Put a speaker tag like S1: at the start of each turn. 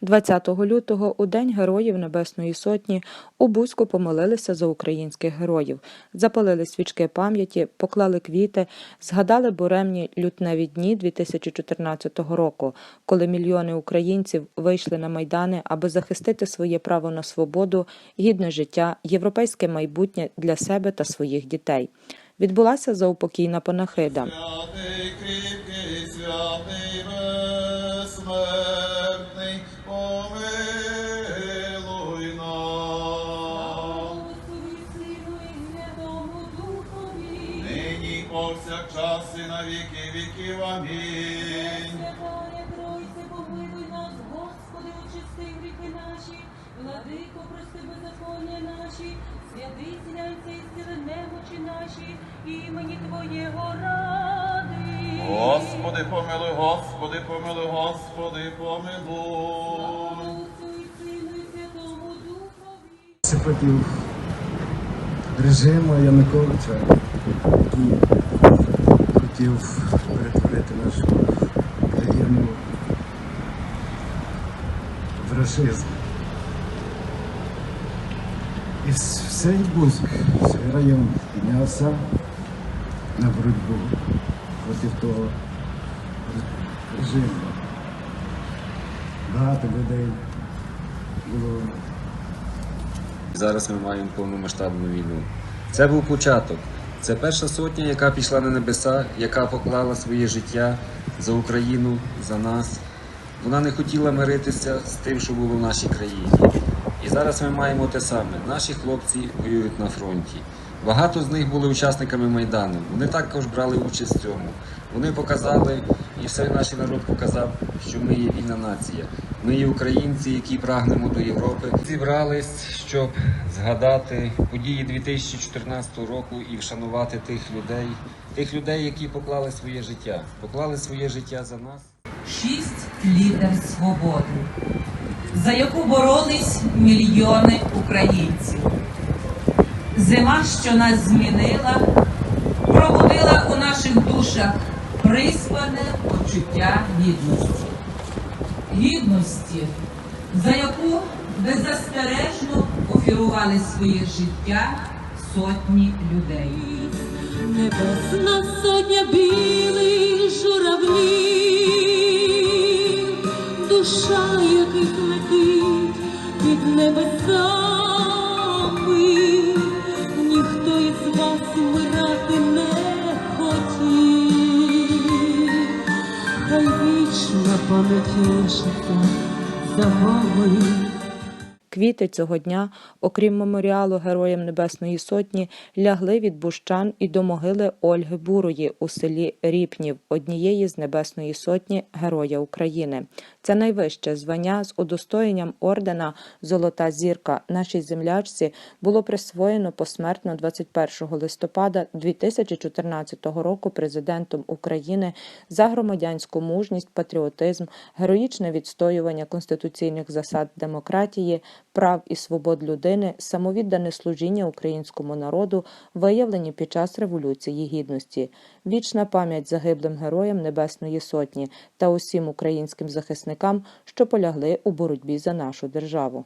S1: 20 лютого, у День Героїв Небесної Сотні, у Бузьку помолилися за українських героїв, запалили свічки пам'яті, поклали квіти, згадали буремні лютневі дні 2014 року, коли мільйони українців вийшли на майдани, аби захистити своє право на свободу, гідне життя, європейське майбутнє для себе та своїх дітей. Відбулася заупокійна панахида.
S2: Повсякчас і на віки віків. Амінь.
S3: Святая Тройце, помилуй нас, Господи, очисти гріхи наші, владико, прости беззаконня наші, святий зіляйся і сили немочі наші, імені Твоєго ради.
S2: Господи, помилуй, Господи, помилуй, Господи, помилуй.
S3: Отцю і Сину і Святому Духові.
S4: симпатів режиму Януковича, який хотів перетворити нашу країну в рашизм. І всей Бузьк, цей район піднявся на боротьбу проти того ре- режиму. Багато людей було
S5: Зараз ми маємо повномасштабну війну. Це був початок. Це перша сотня, яка пішла на небеса, яка поклала своє життя за Україну, за нас. Вона не хотіла миритися з тим, що було в нашій країні. І зараз ми маємо те саме. Наші хлопці воюють на фронті. Багато з них були учасниками Майдану. Вони також брали участь в цьому. Вони показали, і все наш народ показав, що ми є вільна нація. Ми є українці, які прагнемо до Європи. Зібрались, щоб згадати події 2014 року і вшанувати тих людей, тих людей, які поклали своє життя, поклали своє життя за нас.
S6: шість літер свободи, за яку боролись мільйони українців. Зима, що нас змінила, пробудила у наших душах приспане почуття гідності. Гідності, за яку беззастережно офірували своє життя сотні людей.
S3: Небесна сотня білих журавлів, душа яких летить під небесами, вічна пам'ять лишиться за вами.
S1: Квіти цього дня, окрім меморіалу Героям Небесної Сотні, лягли від Бущан і до могили Ольги Бурої у селі Ріпнів, однієї з Небесної Сотні Героя України. Це найвище звання з удостоєнням ордена Золота зірка нашій землячці було присвоєно посмертно 21 листопада 2014 року президентом України за громадянську мужність, патріотизм, героїчне відстоювання конституційних засад демократії, прав і свобод людини, самовіддане служіння українському народу, виявлені під час Революції Гідності, вічна пам'ять загиблим героям Небесної Сотні та усім українським захисникам, що полягли у боротьбі за нашу державу.